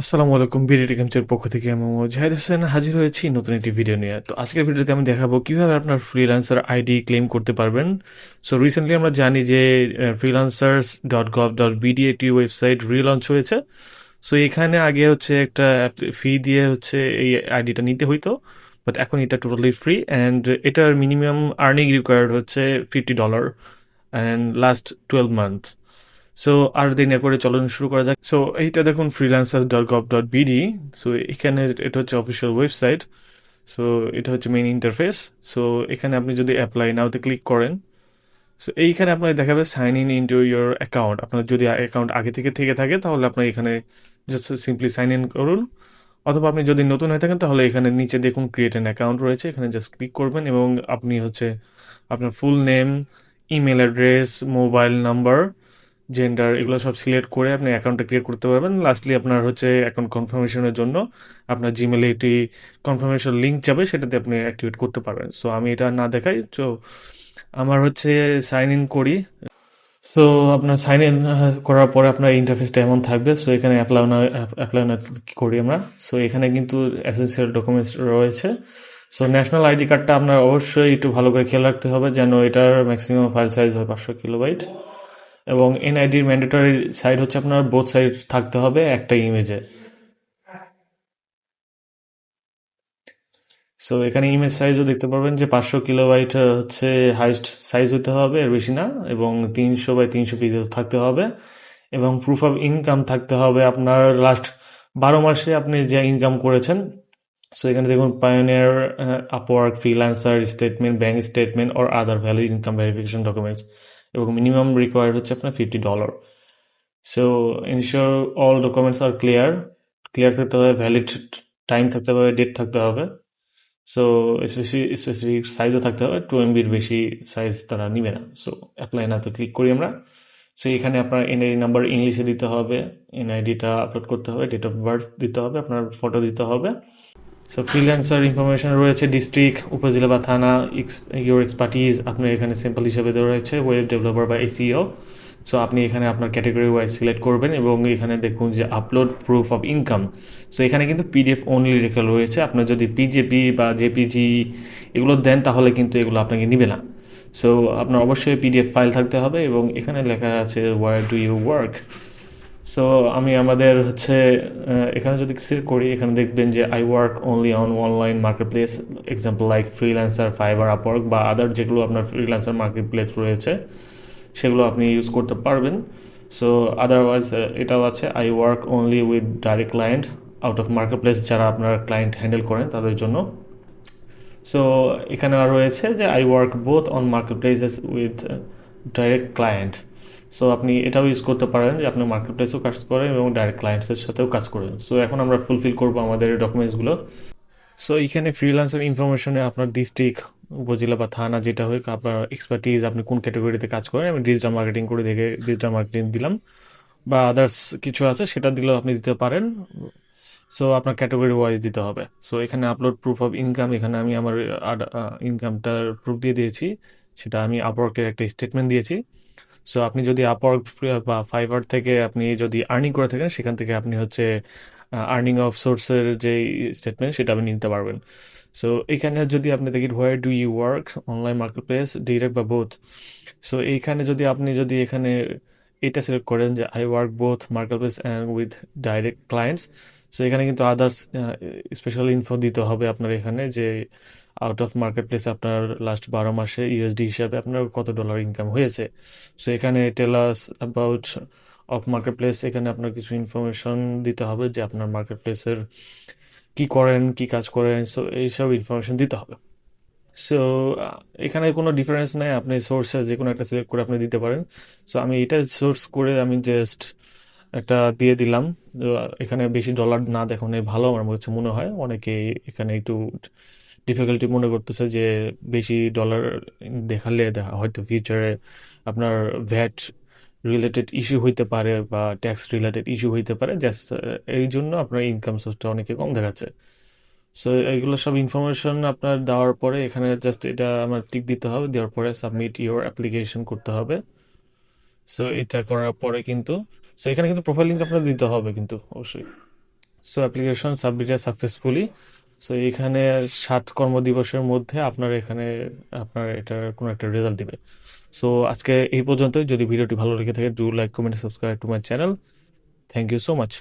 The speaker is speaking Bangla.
আসসালামু আলাইকুম, বিডি টেকেমচের পক্ষ থেকে আমি জাহিদ হোসেন হাজির হয়েছি নতুন একটি ভিডিও নিয়ে। তো আজকের ভিডিওতে আমি দেখাবো কীভাবে আপনার ফ্রিল্যান্সার আইডি ক্লেম করতে পারবেন। সো রিসেন্টলি আমরা জানি যে freelancers dot gov dot BD একটি ওয়েবসাইট রিলঞ্চ হয়েছে। সো এখানে আগে হচ্ছে একটা ফি দিয়ে হচ্ছে এই আইডিটা নিতে হইতো বাট এখন এটা টোটালি ফ্রি অ্যান্ড এটার মিনিমাম আর্নিং রিকোয়ার্ড হচ্ছে fifty dollar and last twelve month so আর দিন করে চলন শুরু করা যাক। সো এইটা দেখুন freelancer dot gov dot BD so এখানে এটা হচ্ছে অফিসিয়াল ওয়েবসাইট সো এটা হচ্ছে মেইন ইন্টারফেস সো এখানে আপনি যদি অ্যাপ্লাই নাওতে ক্লিক করেন সো এইখানে আপনার দেখাবে sign in into your account আপনার যদি অ্যাকাউন্ট আগে থেকে থেকে থাকে, তাহলে আপনার এখানে জাস্ট সিম্পলি সাইন ইন করুন। অথবা আপনি যদি নতুন হয়ে থাকেন, তাহলে এখানে নিচে দেখুন ক্রিয়েট অ্যান অ্যাকাউন্ট রয়েছে। এখানে জাস্ট ক্লিক করবেন এবং আপনি হচ্ছে আপনার full name email address mobile number gender এগুলো সব সিলেক্ট করে আপনি অ্যাকাউন্টটা ক্রিয়েট করতে পারবেন। লাস্টলি আপনার হচ্ছে অ্যাকাউন্ট কনফার্মেশনের জন্য আপনার জিমেলে একটি কনফার্মেশন লিঙ্ক যাবে, সেটাতে আপনি অ্যাক্টিভেট করতে পারবেন। সো আমি এটা না দেখাই, তো আমার হচ্ছে সাইন ইন করি। সো আপনার সাইন ইন করার পরে আপনার ইন্টারফেসটা এমন থাকবে। সো এখানে অ্যাপ্লাই না অ্যাপ্লাই না করি আমরা। সো এখানে কিন্তু এসেন্সিয়াল ডকুমেন্টস রয়েছে। সো ন্যাশনাল আইডি কার্ডটা আপনার অবশ্যই একটু ভালো করে খেয়াল রাখতে হবে, যেন এটার ম্যাক্সিমাম ফাইল সাইজ হয় পাঁচশো কিলোবাইট। এবং এনআইডির ম্যান্ডেটরি সাইড হচ্ছে আপনার বোথ সাইড থাকতে হবে একটা ইমেজে সো এখানে ইমেজ সাইজও দেখতে পারবেন যে পাঁচশো কিলোবাইট হচ্ছে হাইস্ট সাইজ হতে হবে, এর বেশি না, এবং তিনশো বাই তিনশো পিক্সেল থাকতে হবে। এবং প্রুফ অফ ইনকাম থাকতে হবে আপনার লাস্ট বারো মাসে আপনি যে ইনকাম করেছেন। সো এখানে দেখুন Payoneer Upwork freelancer statement bank statement or other valid income verification documents এবং মিনিমাম রিকোয়ার্ড হচ্ছে আপনার fifty dollar so ensure all documents are clear clear থাকতে হবে ভ্যালিড টাইম থাকতে হবে ডেট থাকতে হবে। সো স্পেসিফিক স্পেসিফিক সাইজও থাকতে হবে টু এমবির বেশি সাইজ তারা নিবে না। সো অ্যাপ্লাই না তো ক্লিক করি আমরা। সো এখানে আপনার এনআইডি নাম্বার ইংলিশে দিতে হবে এনআইডিটা আপলোড করতে হবে ডেট অফ বার্থ দিতে হবে, আপনার ফটো দিতে হবে। সো ফ্রিল্যান্সার ইনফরমেশন রয়েছে ডিস্ট্রিক্ট উপজেলা বা থানা ইউর এক্সপার্টিজ আপনার এখানে সিম্পল হিসেবে দেওয়া রয়েছে ওয়েব ডেভেলপার বা এসিও সো আপনি এখানে আপনার ক্যাটাগরি ওয়াইজ সিলেক্ট করবেন এবং এখানে দেখুন যে upload proof of income so এখানে কিন্তু পিডিএফ অনলি রেখা রয়েছে। আপনার যদি পিজেপি বা জেপিজি এগুলো দেন, তাহলে কিন্তু এগুলো আপনাকে নিবে না। সো আপনার অবশ্যই পিডিএফ ফাইল থাকতে হবে এবং এখানে লেখা আছে where do you work so আমি আমাদের হচ্ছে এখানে যদি সিলেক্ট করি, এখানে দেখবেন যে I work only on online market place example like freelancer Fiverr Upwork বা আদার যেগুলো আপনার ফ্রিল্যান্সার মার্কেট প্লেস রয়েছে, সেগুলো আপনি ইউজ করতে পারবেন। সো আদারওয়াইজ এটাও আছে I work only with direct client out of market place যারা আপনার ক্লায়েন্ট হ্যান্ডেল করেন তাদের জন্য। সো এখানে রয়েছে যে I work both on market places with direct client so আপনি এটাও ইউজ করতে পারেন যে আপনি মার্কেট প্লেসেও কাজ করেন এবং ডাইরেক্ট ক্লায়েন্টসের সাথেও কাজ করেন। সো এখন আমরা ফুলফিল করব আমাদের ডকুমেন্টসগুলো সো এইখানে ফ্রিল্যান্সার ইনফরমেশনে আপনার ডিস্ট্রিক্ট উপজেলা বা থানা যেটা হোক, আপনার এক্সপার্টিজ আপনি কোন ক্যাটাগরিতে কাজ করেন, আমি ডিজিটাল মার্কেটিং করে দেখে ডিজিটাল মার্কেটিং দিলাম। বা আদার্স কিছু আছে, সেটা দিলেও আপনি দিতে পারেন। সো আপনার ক্যাটাগরি ওয়াইজ দিতে হবে। সো এখানে আপলোড প্রুফ অফ ইনকাম এখানে আমি আমার ইনকামটার প্রুফ দিয়ে দিয়েছি। সেটা আমি আপওয়ার্কের একটা স্টেটমেন্ট দিয়েছি। সো আপনি যদি আপওয়ার্ক বা ফাইবার থেকে আপনি যদি আর্নিং করে থাকেন, সেখান থেকে আপনি হচ্ছে আর্নিং অফ সোর্সের যে স্টেটমেন্ট সেটা আপনি নিতে পারবেন। সো এখানে যদি আপনি দেখি where do you work online market place direct বা বোথ সো এইখানে যদি আপনি যদি এখানে এটা সিলেক্ট করেন যে I work both market place and with direct clients so এখানে কিন্তু আদার্স স্পেশাল ইনফো দিতে হবে আপনার এখানে যে আউট অফ মার্কেট প্লেস আপনার লাস্ট বারো মাসে ইউএসডি হিসাবে আপনার কত ডলার ইনকাম হয়েছে। সো এখানে tell us about of market place এখানে আপনার কিছু ইনফরমেশন দিতে হবে যে আপনার মার্কেট প্লেসের কী করেন, কী কাজ করেন সো এইসব ইনফরমেশন দিতে হবে। সো এখানে কোনো ডিফারেন্স নাই, আপনি সোর্সে যে কোনো একটা সিলেক্ট করে আপনি দিতে পারেন। সো আমি এটা সোর্স করে আমি জাস্ট একটা দিয়ে দিলাম। এখানে বেশি ডলার না দেখানো ভালো আমার কাছে মনে হয়। অনেকে এখানে একটু ডিফিকাল্টি মনে করতেছে যে বেশি ডলার দেখালে হয়তো ফিউচারে আপনার ভ্যাট রিলেটেড ইস্যু হইতে পারে বা ট্যাক্স রিলেটেড ইস্যু হইতে পারে। জাস্ট এই জন্য আপনার ইনকাম সোর্সটা অনেকে কম দেখাচ্ছে। সো এইগুলো সব ইনফরমেশন আপনার দেওয়ার পরে এখানে জাস্ট এটা আমার টিক দিতে হবে। দেওয়ার পরে সাবমিট ইউর অ্যাপ্লিকেশন করতে হবে। সো এটা করার পরে কিন্তু সো এখানে কিন্তু প্রোফাইল লিঙ্ক আপনার দিতে হবে কিন্তু, অবশ্যই। So application submitted successfully so এখানে সাত কর্মদিবসের মধ্যে আপনার এখানে, আপনার এটার কোনো একটা রেজাল্ট দিবে সো আজকে এই পর্যন্তই। যদি ভিডিওটি ভালো লেগে থাকে do like comment subscribe to my channel thank you so much